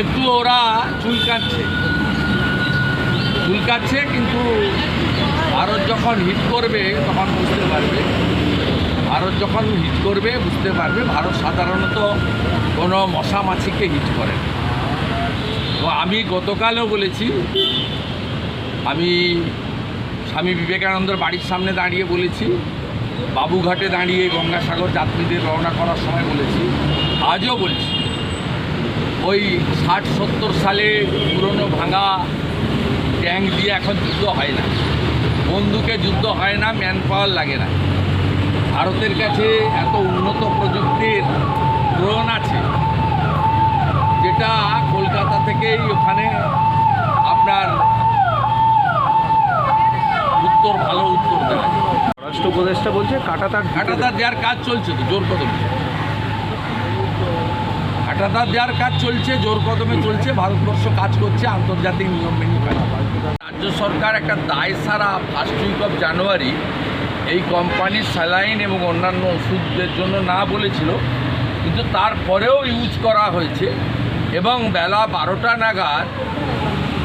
একটু ওরা চুলকাচ্ছে। চুলকাচ্ছে কিন্তু ভারত যখন হিট করবে, তখন বুঝতে পারবে। ভারত যখন হিট করবে, বুঝতে পারবে। ভারত সাধারণত কোনো মশা মাছিকে হিট করে তো আমি গতকালও বলেছি, আমি স্বামী বিবেকানন্দের বাড়ির সামনে দাঁড়িয়ে বলেছি, বাবুঘাটে দাঁড়িয়ে গঙ্গাসাগর যাত্রীদের রওনা করার সময় বলেছি, আজও বলছি। ওই ষাট সত্তর সালে পুরনো ভাঙা ট্যাঙ্ক দিয়ে এখন যুদ্ধ হয় না। বন্দুকে যুদ্ধ হয় না ম্যান পাওয়ার লাগে না। ভারতের কাছে এত উন্নত প্রযুক্তির ড্রোন আছে যেটা কলকাতা থেকেই ওখানে আপনার উত্তর ভালো উত্তর দেয়। রাষ্ট্র উপদেষ্টা বলছে কাটাতার হাটাতার দেওয়ার কাজ চলছে তো জোর কদমে। হাটাতার দেওয়ার কাজ চলছে, জোর কদমে চলছে, ভারতবর্ষ কাজ করছে, আন্তর্জাতিক নিয়ম মেনে রাজ্য সরকার একটা দায় সারা ফার্স্ট উইক অফ জানুয়ারি এই কোম্পানির স্যালাইন এবং অন্যান্য ওষুধদের জন্য না বলেছিল, কিন্তু তারপরেও ইউজ করা হয়েছে এবং বেলা বারোটা নাগাদ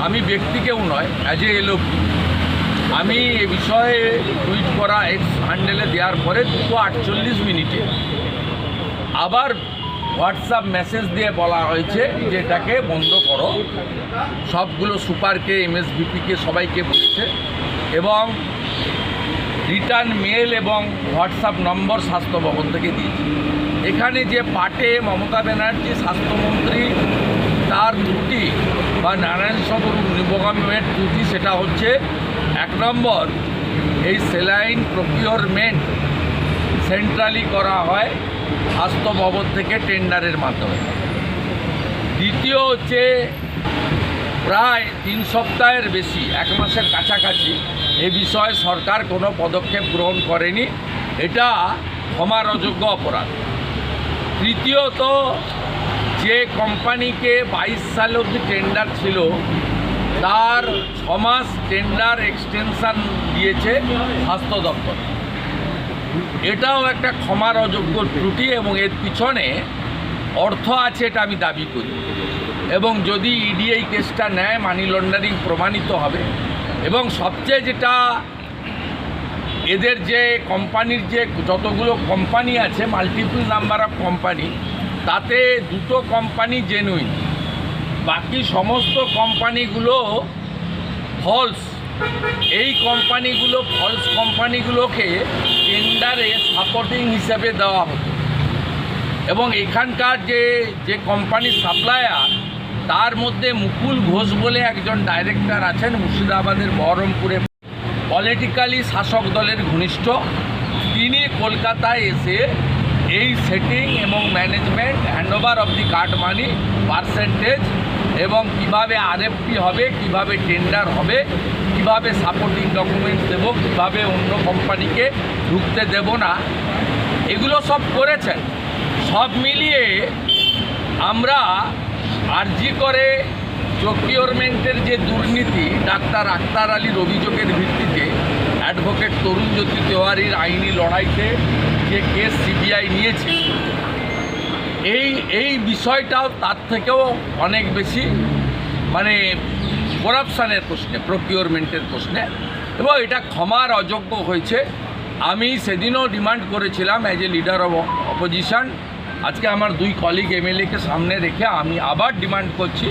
আমি ব্যক্তি কেউ নয় অ্যাজ এ এলোপি আমি এ বিষয়ে টুইট করা এক্স হ্যান্ডেলে দেওয়ার পরে দুটো আটচল্লিশ মিনিটে আবার হোয়াটসঅ্যাপ মেসেজ দিয়ে বলা হয়েছে যে এটাকে বন্ধ করো। সবগুলো সুপারকে, এমএসভিপিকে সবাইকে বলেছে এবং রিটার্ন মেল এবং হোয়াটসঅ্যাপ নম্বর স্বাস্থ্য ভবন থেকে দিয়েছে। এখানে যে পাটে মমতা ব্যানার্জি, স্বাস্থ্যমন্ত্রী, তার ত্রুটি বা নারায়ণ স্বরূপ নিবগমের ত্রুটি সেটা হচ্ছে এক নম্বর, এই সেলাইন প্রকিওরমেন্ট সেন্ট্রালি করা হয় স্বাস্থ্য ভবন থেকে টেন্ডারের মাধ্যমে। দ্বিতীয় হচ্ছে প্রায় তিন সপ্তাহের বেশি, এক মাসের কাছাকাছি এ বিষয়ে সরকার কোনো পদক্ষেপ গ্রহণ করেনি। এটা ক্ষমার অযোগ্য অপরাধ। তৃতীয়ত, যে কোম্পানিকে বাইশ সাল অবধি টেন্ডার ছিল, তার ছমাস টেন্ডার এক্সটেনশান দিয়েছে স্বাস্থ্য দপ্তর। এটাও একটা ক্ষমার অযোগ্য ত্রুটি এবং এর পিছনে অর্থ আছে এটা আমি দাবি করি। এবং যদি ইডি এই কেসটা নেয় মানি লন্ডারিং প্রমাণিত হবে। এবং সবচেয়ে যেটা এদের যে কোম্পানির যে যতগুলো কোম্পানি আছে মাল্টিপল নাম্বার অফ কোম্পানি তাতে দুটো কোম্পানি জেনুইন বাকি সমস্ত কোম্পানিগুলো ফলস এই কোম্পানিগুলো, ফলস কোম্পানিগুলোকে টেন্ডারে সাপোর্টিং হিসেবে দেওয়া হতো। এবং এখানকার যে যে কোম্পানির সাপ্লায়ার তার মধ্যে মুকুল ঘোষ বলে একজন ডাইরেক্টর আছেন, মুর্শিদাবাদের বহরমপুরে। পলিটিক্যালি শাসক দলের ঘনিষ্ঠ। তিনি কলকাতায় এসে এই সেটিং এবং management handover of the card money percentage এবং কীভাবে আরএফপি হবে, কীভাবে টেন্ডার হবে কীভাবে সাপোর্টিং ডকুমেন্টস দেব, কীভাবে অন্য কোম্পানিকে ঢুকতে দেব না, এগুলো সব করেছেন। সব মিলিয়ে আমরা আরজি করে প্রকিওরমেন্টের যে দুর্নীতি, ডাক্তার আক্তার আলীর অভিযোগের ভিত্তিতে অ্যাডভোকেট তরুণ জ্যোতি তেওয়ারির আইনি লড়াইতে যে কেস সিবিআই নিয়েছে, এই এই বিষয়টাও তার থেকেও অনেক বেশি। মানে করাপশানের প্রশ্নে প্রকিওরমেন্টের প্রশ্নে। এবং এটা ক্ষমার অযোগ্য হয়েছে। আমি সেদিনও ডিমান্ড করেছিলাম as a leader of opposition আজকে আমার দুই কলিগ এমএলএকে সামনে রেখে আমি আবার ডিমান্ড করছি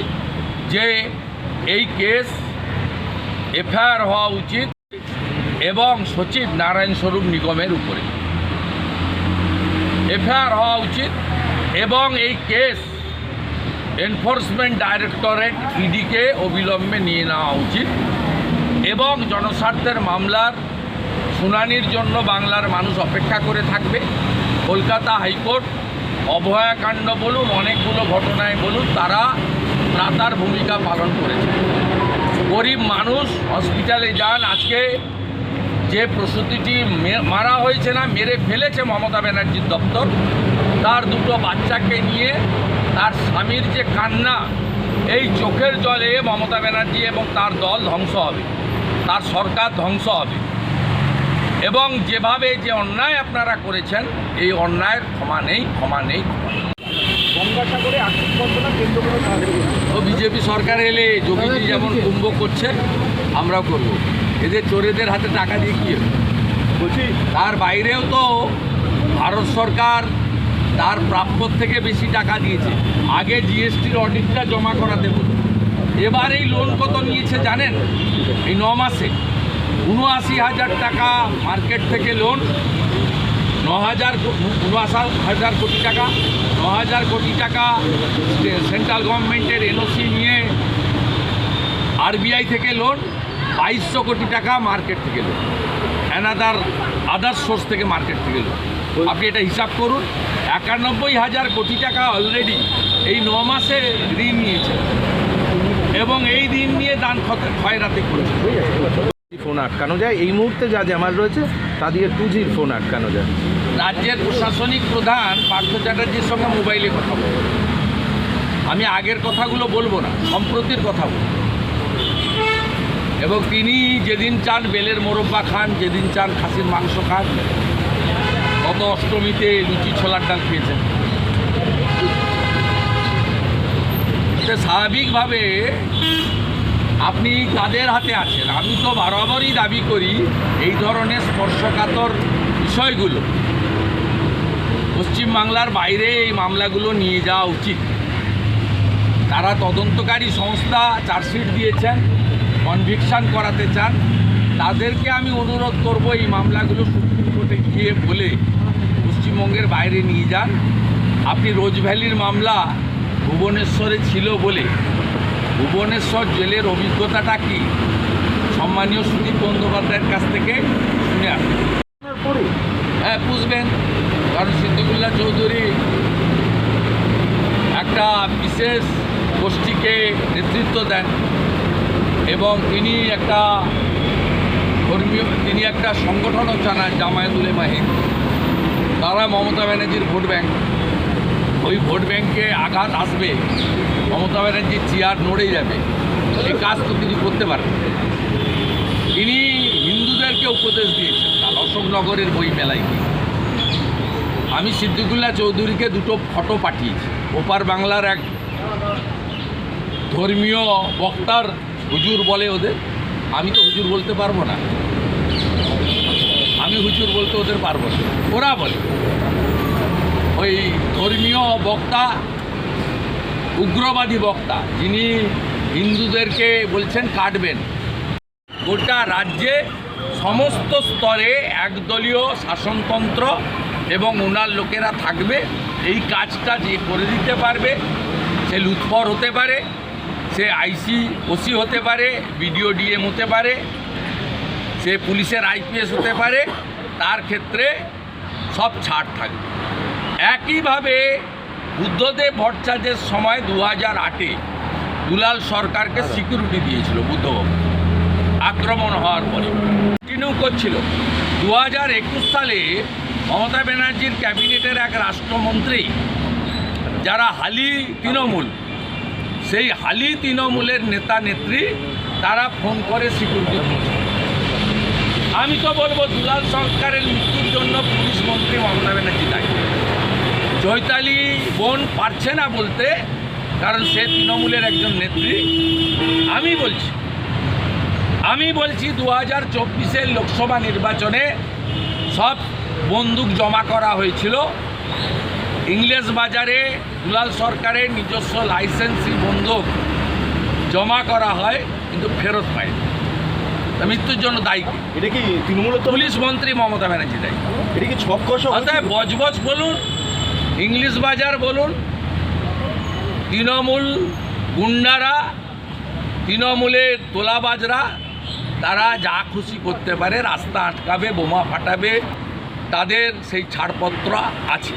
যে এই কেস এফআইআর হওয়া উচিত এবং সচিব নারায়ণ স্বরূপ নিগমের উপরে। এফআইআর হওয়া উচিত এবং এই কেস এনফোর্সমেন্ট ডাইরেক্টরেট ইডিকে অবিলম্বে নিয়ে নেওয়া উচিত এবং জনস্বার্থের মামলার শুনানির জন্য বাংলার মানুষ অপেক্ষা করে থাকবে। কলকাতা হাইকোর্ট অভয়াকাণ্ড বলুন, অনেকগুলো ঘটনায় বলুন, তারা ত্রাতার ভূমিকা পালন করেছে। গরিব মানুষ হসপিটালে যান, আজকে যে প্রসূতিটি মারা হয়েছে না, মেরে ফেলেছে মমতা ব্যানার্জির দপ্তর। তার দুটো বাচ্চাকে নিয়ে তার স্বামীর যে কান্না এই চোখের জলে মমতা ব্যানার্জি এবং তার দল ধ্বংস হবে তার সরকার ধ্বংস হবে এবং যেভাবে যে অন্যায় আপনারা করেছেন এই অন্যায়ের ক্ষমা নেই ক্ষমা নেই ক্ষমা নেই। সাহায্য বিজেপি সরকার এলে যোগীজি যেমন কুম্ভ করছে আমরাও করব এদের চোরেদের হাতে টাকা দিয়ে কি? বলছি তার বাইরেও তো ভারত সরকার তার প্রাপ্যর থেকে বেশি টাকা দিয়েছে। আগে জিএসটির অডিটটা জমা করাতে বলুন। এবার এই লোন কত নিয়েছে জানেন? এই ন মাসে। উনআশি হাজার টাকা মার্কেট থেকে লোন ন হাজার উনআশি হাজার কোটি টাকা। ন হাজার কোটি টাকা সেন্ট্রাল গভর্নমেন্টের এনওসি নিয়ে আরবিআই থেকে লোন বাইশশো কোটি টাকা মার্কেট থেকে লোন অ্যানাদার আদার সোর্স থেকে মার্কেট থেকে লোন আপনি এটা হিসাব করুন একানব্বই হাজার কোটি টাকা অলরেডি এই ন মাসে ঋণ নিয়েছে এবং এই ঋণ নিয়ে দান খয়রাতি করেছে। ফোন আটকানো যায় এই মুহূর্তে যা জ্যামার রয়েছে তা দিয়ে টু জির ফোন আটকানো যায়। রাজ্যের প্রশাসনিক প্রধান পার্থ চ্যাটার্জির সঙ্গে মোবাইলে কথা বলব আমি আগের কথাগুলো বলব না সম্প্রতির কথা বলব। এবং তিনি যেদিন চান বেলের মোরব্বা খান যেদিন চান খাসির মাংস খান গত অষ্টমীতে লুচি ছোলার ডাল খেয়েছেন। স্বাভাবিকভাবে আপনি তাদের হাতে আছেন। আমি তো বরাবরই দাবি করি, এই ধরনের স্পর্শকাতর বিষয়গুলো পশ্চিমবাংলার বাইরে এই মামলাগুলো নিয়ে যাওয়া উচিত। তারা তদন্তকারী সংস্থা চার্জশিট দিয়েছেন, কনভিকশন করাতে চান। তাদেরকে আমি অনুরোধ করব এই মামলাগুলো সুপ্রিম কোর্টে গিয়ে বলে পশ্চিমবঙ্গের বাইরে নিয়ে যান। আপনি রোজভ্যালির মামলা ভুবনেশ্বরে ছিল বলে। ভুবনেশ্বর জেলের অভিজ্ঞতাটা কি? সম্মানীয় সুদীপ বন্দ্যোপাধ্যায়ের কাছ থেকে শুনে আসুন। হ্যাঁ বুঝবেন কারণ সিদ্দিকুল্লাহ চৌধুরী একটা বিশেষ গোষ্ঠীকে নেতৃত্ব দেন এবং তিনি একটা ধর্মীয়, তিনি একটা সংগঠনও চালান জামায়াতুল মাহিন তারা মমতা ব্যানার্জির ভোট ব্যাংক। ওই ভোট ব্যাংকে আঘাত আসবে, মমতা ব্যানার্জির চেয়ার নড়ে যাবে। এই কাজ তো তিনি করতে পারেন। তিনি হিন্দুদেরকে উপদেশ দিয়েছেন, কাল অশোকনগরের বই মেলায় গিয়ে আমি সিদ্দিকুল্লাহ চৌধুরীকে দুটো ফটো পাঠিয়েছি। ওপার বাংলার এক ধর্মীয় বক্তার হুজুর বলে ওদের। আমি তো হুজুর বলতে পারব না। আমি হুজুর বলতে ওদের পারব ওরা বলে, ওই ধর্মীয় বক্তা, উগ্রবাদী বক্তা, যিনি হিন্দুদেরকে বলছেন কাটবেন। গোটা রাজ্যে সমস্ত স্তরে একদলীয় শাসনতন্ত্র এবং ওনার লোকেরা থাকবে, এই কাজটা যে করে দিতে পারবে, সে লুৎফর হতে পারে, সে আইসি ওসি হতে পারে, বিডিও ডিএম হতে পারে সে পুলিশের আইপিএস হতে পারে তার ক্ষেত্রে সব ছাড় থাকবে। একইভাবে বুদ্ধদেব ভট্টাচার্যের সময় দু হাজার আটে দুলাল সরকারকে সিকিউরিটি দিয়েছিল বুদ্ধবাবু। আক্রমণ হওয়ার পরে। কন্টিনিউ করছিল। দু হাজার একুশ সালে মমতা ব্যানার্জির ক্যাবিনেটের এক রাষ্ট্রমন্ত্রী যারা হালি তৃণমূল সেই হালি তৃণমূলের নেতা নেত্রী তারা ফোন করে সিকিউরিটি আমি তো বলব, দুলাল সরকারের মৃত্যুর জন্য পুলিশ মন্ত্রী মমতা ব্যানার্জি দায়ী। চৈতালি বোন পারছে না বলতে, কারণ সে তৃণমূলের একজন নেত্রী। আমি বলছি আমি বলছি দু হাজার চব্বিশের লোকসভা নির্বাচনে সব বন্দুক জমা করা হয়েছিল। ইংলিশ বাজারে দুলাল সরকারের নিজস্ব লাইসেন্সি বন্দুক জমা করা হয়, কিন্তু ফেরত পায়নি। মৃত্যুর জন্য দায়ী কে? এটা কি তৃণমূলের তো পুলিশ মন্ত্রী মমতা ব্যানার্জি দায়ী। এটা কি ছক কষা অতএব বজবজ বলুন ইংলিশ বাজার বলুন তৃণমূল গুন্ডারা তৃণমূলের তোলাবাজরা তারা যা খুশি করতে পারে রাস্তা আটকাবে বোমা ফাটাবে তাদের সেই ছাড়পত্র আছে।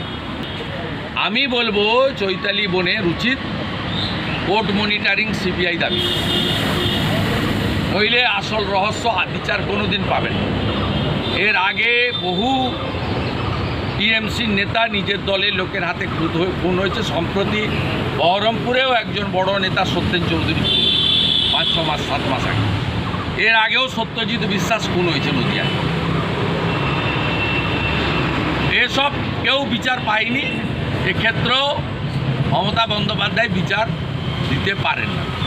আমি বলব চৈতালি বনে উচিত কোর্ট মনিটরিং সিবিআই দাবি। নইলে আসল রহস্য বিচার কোনো দিন পাবেন এর আগে বহু টিএমসির নেতা নিজের দলের লোকের হাতে খুন হয়ে খুন হয়েছে। সম্প্রতি বহরমপুরেও একজন বড় নেতা সত্যেন চৌধুরী। পাঁচ, ছ মাস, সাত মাস আগে। এর আগেও সত্যজিৎ বিশ্বাস খুন হয়েছে নদিয়ায়। এসব কেউ বিচার পায়নি। এক্ষেত্রেও মমতা বন্দ্যোপাধ্যায় বিচার দিতে পারেন না।